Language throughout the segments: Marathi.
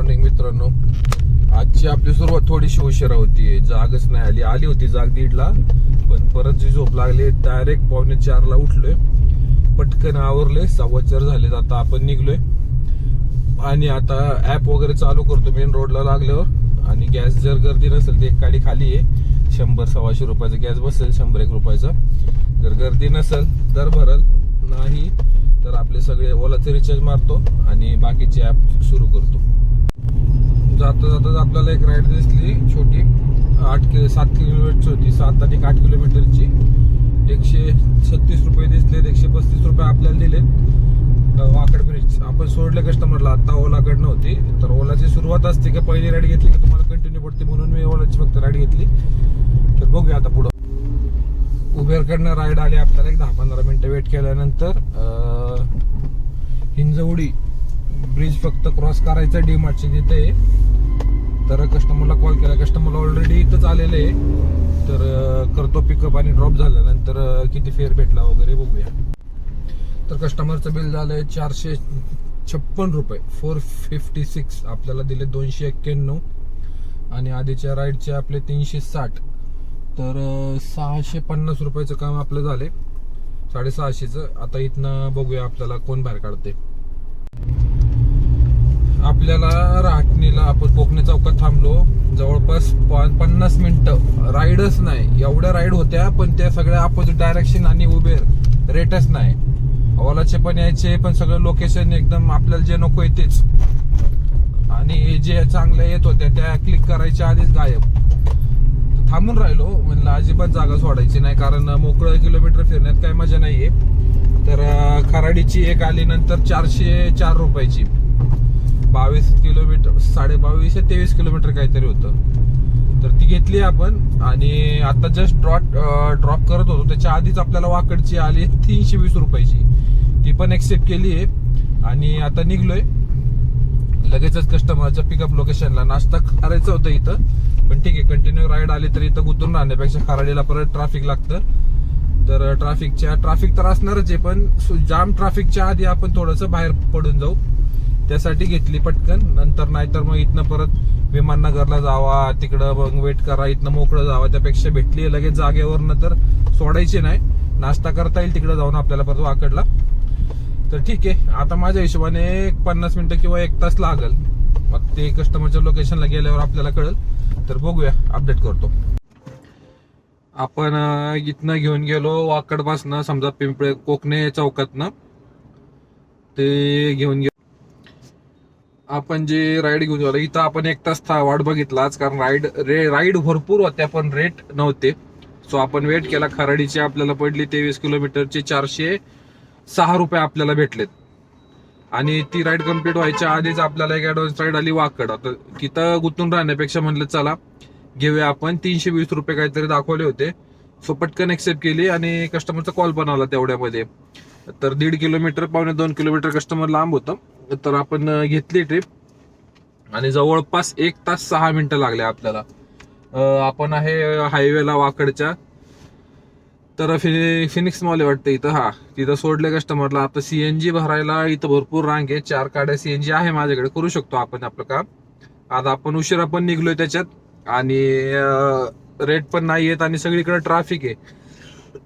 मॉर्निंग मित्रांनो. आजची आपली सुरुवात थोडीशी उशिरा होती. जागच नाही आली. आली होती जाग दीडला पण परत जी झोप लागली डायरेक्ट पावणे चारला उठलोय. पटकन आवरले सव्वा चार झालेत. आता आपण निघलोय. आणि आता ऍप वगैरे चालू करतो मेन रोडला लागल्यावर. आणि गॅस जर गर्दी नसेल तर एक गाडी खाली आहे. शंभर सव्वाशे रुपयाचा गॅस बसेल शंभर एक रुपयाचा. जर गर्दी नसेल तर भरल. नाही तर आपले सगळे ओलाचे रिचार्ज मारतो आणि बाकीचे ॲप सुरू करतो. जाता जाता आपल्याला एक राईड दिसली छोटी आठ किलो सात किलोमीटरची होती. सात आणि आठ किलोमीटरची एकशे छत्तीस रुपये दिसलेत एकशे पस्तीस रुपये आपल्याला दिलेत. वाकड ब्रिज आपण सोडले कस्टमरला आता ओलाकडनं होती. तर ओलाची सुरुवात असते का पहिली राईड घेतली की तुम्हाला कंटिन्यू पडते म्हणून मी ओलाची फक्त राईड घेतली. तर बघूया आता पुढं. उबेरकडनं राईड आली आपल्याला एक दहा पंधरा मिनटं वेट केल्यानंतर हिंजवडी ब्रिज फक्त क्रॉस करायचा डी मार्टची तिथे. तर कस्टमरला कॉल. केला कस्टमर ऑलरेडी इथंच आलेले आहे. तर करतो पिकअप आणि ड्रॉप झाल्यानंतर किती फेअर भेटला वगैरे बघूया. तर कस्टमरचं बिल झालं आहे चारशे छप्पन रुपये. फोर फिफ्टी सिक्स आपल्याला दिले दोनशे एक्क्याण्णव. आणि आधीच्या राईडचे आपले तीनशे साठ. तर सहाशे पन्नास रुपयाचं काम आपलं झाले साडेसहाशेचं. आता इथनं बघूया आपल्याला कोण बाहेर काढते आपल्याला राहटणीला आपण कोकणे चौकात थांबलो. जवळपास पन्नास मिनिटं. राईडच नाही. एवढ्या राईड होत्या पण त्या सगळ्या अपोजिट डायरेक्शन आणि उबेर रेटच नाही. ओलाचे पण यायचे पण सगळं लोकेशन एकदम आपल्याला जे नको आहे तेच. आणि जे चांगल्या येत होत्या त्या क्लिक करायच्या आधीच गायब. थांबून राहिलो म्हणलं अजिबात जागा सोडायची नाही कारण मोकळं किलोमीटर फिरण्यात काय मजा नाहीये. तर खराडीची एक आली नंतर चारशे चार रुपयाची. बावीस किलोमीटर साडे बावीसशे तेवीस किलोमीटर काहीतरी होतं. तर ती घेतली आपण आणि आता जस्ट ड्रॉप ड्रॉप करत होतो. त्याच्या आधीच आपल्याला वाकडची आली तीनशे वीस रुपयाची. ती पण एक्सेप्ट केली आहे आणि आता निघलोय. लगेचच कस्टमरच्या पिकअप लोकेशनला नाश्ता करायचं होतं इथं. पण ठीक आहे कंटिन्यू राईड आली तरी इथं गुतून राहण्यापेक्षा खराडीला परत ट्रॅफिक लागतं. तर ट्रॅफिकच्या ट्रॅफिक तर असणारच आहे पण सु- जाम ट्रॅफिकच्या आधी आपण थोडंसं बाहेर पडून जाऊ. त्यासाठी घेतली पटकन. नंतर नाहीतर मग इथनं परत विमाननगरला जावा तिकडं मग वेट करा इथनं मोकळं जावा. त्यापेक्षा भेटली लगेच जागेवरनं तर सोडायची नाही. नाश्ता करता येईल तिकडे जाऊन आपल्याला परत वाकडला. तर ठीक आहे आता माझ्या हिशोबाने एक पन्नास मिनिटं किंवा एक तास लागल. मग ते कस्टमरच्या लोकेशनला गेल्यावर आपल्याला कळेल. तर बघूया अपडेट करतो. आपण इथनं घेऊन गेलो वाकडपासनं समजा पिंपळे कोकणे चौकातनं. ते घेऊन गेलो. आपण जे राईड घेऊन गेलो इथं आपण एक तास था- वाट बघितलाच कारण राईड रे राईड भरपूर होत्या पण रेट नव्हते. सो आपण वेट केला. खराडीची आपल्याला पडली तेवीस किलोमीटरचे चारशे सहा रुपये आपल्याला भेटलेत. आणि ती राईड कंप्लीट व्हायच्या आधीच आपल्याला एक ऍडव्हान्स राईड आली वाकड. आता तिथं गुंतून राहण्यापेक्षा म्हणलं चला घेऊया आपण. तीनशे वीस रुपये काहीतरी दाखवले होते. सो पटकन एक्सेप्ट केली आणि कस्टमरचा कॉल पण आला तेवढ्यामध्ये. तर दीड किलोमीटर पावणे दोन किलोमीटर कस्टमर लांब होतं. तर आपण घेतली ट्रिप आणि जवळपास एक तास सहा मिनिटं लागले आपल्याला. आपण आहे हायवेला वाकडच्या. तर फिनि फिनिक्स मॉल आहे वाटतं इथं. हा तिथं सोडले कस्टमरला आता सीएनजी भरायला इथं भरपूर रांग आहे. चार काड्या सीएनजी आहे माझ्याकडे. करू शकतो आपण आपलं काम. आता आपण उशिरा पण निघलोय त्याच्यात. आणि रेट पण नाही येत आणि सगळीकडे ट्रॅफिक आहे.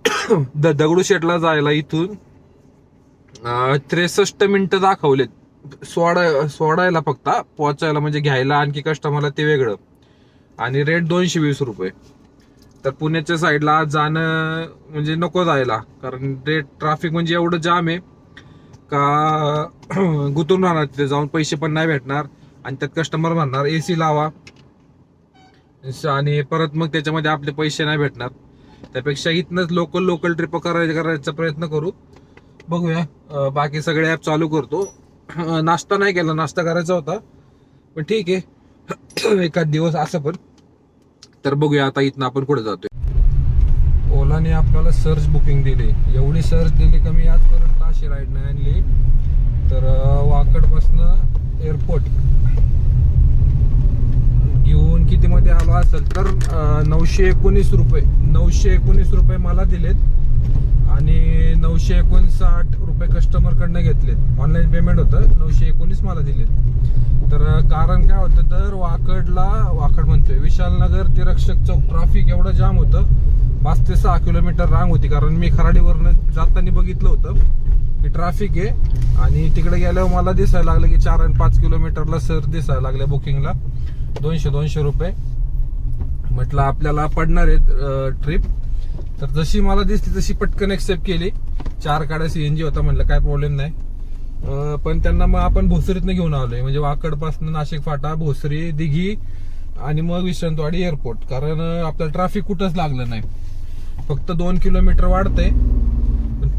द दगडूशेठला जायला इथून त्रेसष्ट मिनिटं दाखवलेत. सोडा सोडायला फक्त. पोचायला म्हणजे घ्यायला आणखी कस्टमरला ते वेगळं. आणि रेट दोनशे वीस रुपये. तर पुण्याच्या साईडला जाणं म्हणजे नको जायला. कारण ते ट्रॅफिक म्हणजे एवढं जाम आहे. का गुंतून राहणार तिथे जाऊन पैसे पण नाही भेटणार. आणि त्यात कस्टमर म्हणणार ए सी लावा. आणि परत मग त्याच्यामध्ये आपले पैसे नाही भेटणार. त्यापेक्षा इथनंच लोकल लोकल ट्रिप करायचं करायचा प्रयत्न करू. बघूया. बाकी सगळे ॲप चालू करतो. नाश्ता नाही केला. नाश्ता करायचा होता. पण ठीक आहे. एखाद दिवस असं पण. तर बघूया आता इथनं आपण कुठे जातोय. ओलाने आपल्याला सर्च बुकिंग दिली. एवढी सर्च दिली का मी आजपर्यंत अशी राईड नाही आणली. तर वाकडपासनं एअरपोर्ट घेऊन किती मध्ये आलो असेल तर नऊशे एकोणीस रुपये. नऊशे एकोणीस रुपये मला दिलेत आणि नऊशे एकोणसाठ रुपये कस्टमर कडनं घेतलेत. ऑनलाईन पेमेंट होतं. नऊशे एकोणीस मला दिलेत. तर कारण काय होतं तर वाकडला वाकड म्हणतोय विशालनगर ते रक्षक चौक ट्राफिक एवढं जाम होतं. पाच ते सहा किलोमीटर रांग होती कारण मी खराडीवरनं जाताना बघितलं होतं की ट्रॅफिक आहे. आणि तिकडे गेल्यावर मला दिसायला लागलं की चार आणि पाच किलोमीटरला सर दिसायला लागल्या बुकिंगला दोनशे दोनशे रुपये. म्हटलं आपल्याला पडणार आहे ट्रिप तर जशी मला दिसली तशी पटकन एक्सेप्ट केली. चार काड्या सीएनजी होता म्हटलं काय प्रॉब्लेम नाही. पण त्यांना मग आपण भोसरीतनं घेऊन आलोय. म्हणजे वाकडपासून नाशिक फाटा भोसरी दिघी आणि मग विश्रांतवाडी एअरपोर्ट. कारण आपल्याला ट्रॅफिक कुठंच लागलं नाही. फक्त दोन किलोमीटर वाढते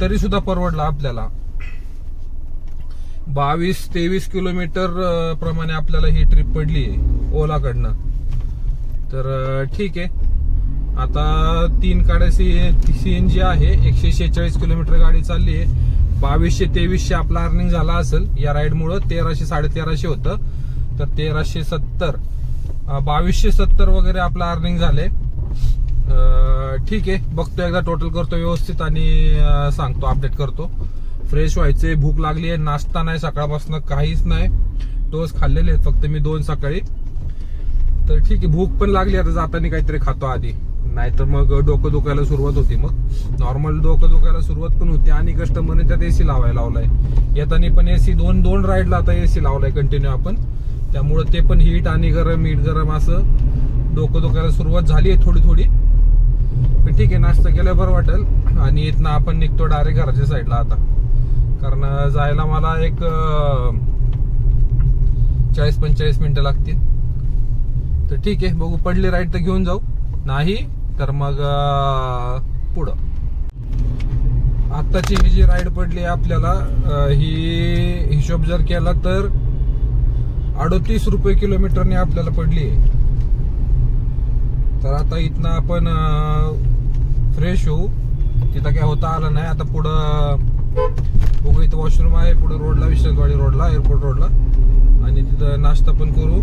तरी सुद्धा परवडला आपल्याला. बावीस तेवीस किलोमीटर प्रमाणे आपल्याला ही ट्रिप पडली आहे ओलाकडनं. तर ठीक आहे. आता तीन काड्या सी एन जी आहे. एकशे शेहेचाळीस किलोमीटर गाडी चालली आहे. बावीसशे तेवीसशे आपला अर्निंग झाला असेल या राईडमुळं तेराशे साडेतेराशे होतं. तर तेराशे सत्तर बावीसशे सत्तर वगैरे आपलं अर्निंग झाले. ठीक आहे बघतो एकदा टोटल करतो व्यवस्थित आणि सांगतो अपडेट करतो. फ्रेश व्हायचे भूक लागली आहे नाश्ता नाही सकाळपासून काहीच नाही. टोस खाल्लेले आहेत फक्त मी दोन सकाळी. तर ठीक आहे भूक पण लागली आता जाताना काहीतरी खातो आधी. नाहीतर मग डोकं दुखायला सुरुवात होती मग. नॉर्मल डोकं दुखायला सुरुवात पण होती आणि कस्टमरने त्यात एसी लावायला लावलाय. येताना पण एसी दोन दोन राईडला आता एसी लावलाय कंटिन्यू आपण. त्यामुळं ते पण हीट आणि गरम मीठ गरम असं डोकं दुखायला सुरुवात झाली आहे थोडी थोडी पण ठीक आहे नाश्ता केल्या बरं वाटेल. आणि इथनं आपण निघतो डायरेक्ट घराच्या साईडला आता. कारण जायला मला एक चाळीस पंचेचाळीस मिनिटं लागतील. तर ठीक आहे बघू पडली राईट तर घेऊन जाऊ. नाही तर मग पुढं. आत्ताची ही जी राईड पडली आहे आपल्याला ही हिशोब जर केला तर अडतीस रुपये किलोमीटरने आपल्याला पडली आहे. तर आता इथनं आपण फ्रेश होऊ. तिथं काय होता आलं नाही. आता पुढं बघू इथं वॉशरूम आहे पुढं रोडला विश्रांतवाडी रोडला एअरपोर्ट रोडला आणि तिथं नाश्ता पण करू.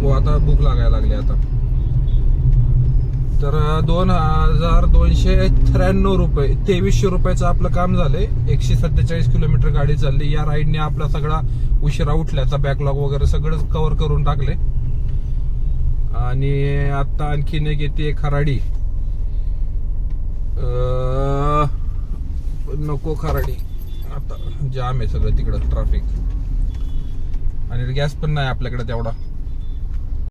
हो आता भूक लागायला लागली आता. तर दोन हजार दोनशे त्र्याण्णव रुपये तेवीसशे रुपयाचं आपलं काम झालंय. एकशे सत्तेचाळीस किलोमीटर गाडी चालली. या राईडने आपला सगळा उशिरा उठल्याचा बॅकलॉग वगैरे सगळं कव्हर करून टाकले आणि आता आणखीन एक येते खराडी. नको खराडी. आता जाम आहे सगळं तिकडं ट्रॅफिक आणि गॅस पण नाही आपल्याकडे तेवढा.